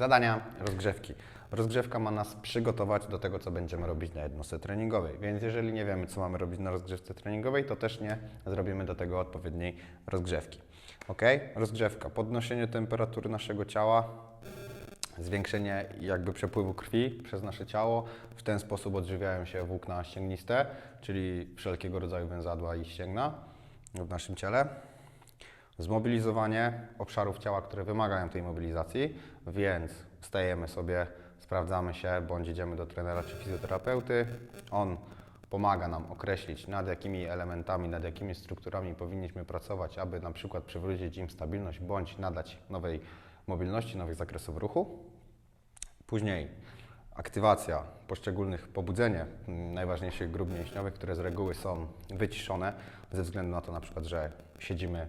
Zadania rozgrzewki. Rozgrzewka ma nas przygotować do tego, co będziemy robić na jednostce treningowej. Więc jeżeli nie wiemy, co mamy robić na rozgrzewce treningowej, to też nie zrobimy do tego odpowiedniej rozgrzewki. Ok? Rozgrzewka. Podnoszenie temperatury naszego ciała, zwiększenie jakby przepływu krwi przez nasze ciało. W ten sposób odżywiają się włókna ścięgniste, czyli wszelkiego rodzaju węzadła i ścięgna w naszym ciele. Zmobilizowanie obszarów ciała, które wymagają tej mobilizacji, więc wstajemy sobie, sprawdzamy się, bądź idziemy do trenera czy fizjoterapeuty. On pomaga nam określić, nad jakimi elementami, nad jakimi strukturami powinniśmy pracować, aby na przykład przywrócić im stabilność, bądź nadać nowej mobilności, nowych zakresów ruchu. Później aktywacja poszczególnych, pobudzenie mm, najważniejszych grup mięśniowych, które z reguły są wyciszone ze względu na to na przykład, że siedzimy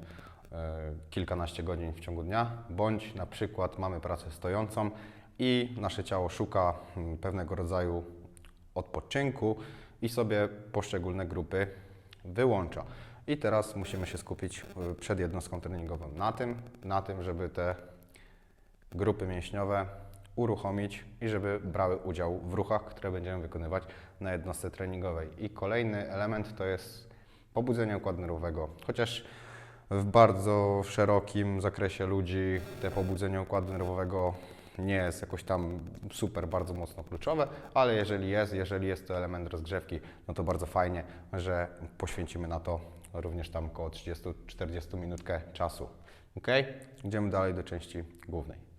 kilkanaście godzin w ciągu dnia, bądź na przykład mamy pracę stojącą i nasze ciało szuka mm, pewnego rodzaju odpoczynku i sobie poszczególne grupy wyłącza. I teraz musimy się skupić y, przed jednostką treningową na tym, na tym, żeby te grupy mięśniowe uruchomić i żeby brały udział w ruchach, które będziemy wykonywać na jednostce treningowej. I kolejny element to jest pobudzenie układu nerwowego. Chociaż w bardzo szerokim zakresie ludzi te pobudzenie układu nerwowego nie jest jakoś tam super, bardzo mocno kluczowe, ale jeżeli jest, jeżeli jest to element rozgrzewki, no to bardzo fajnie, że poświęcimy na to również tam około 30-40 minutkę czasu. Ok? Idziemy dalej do części głównej.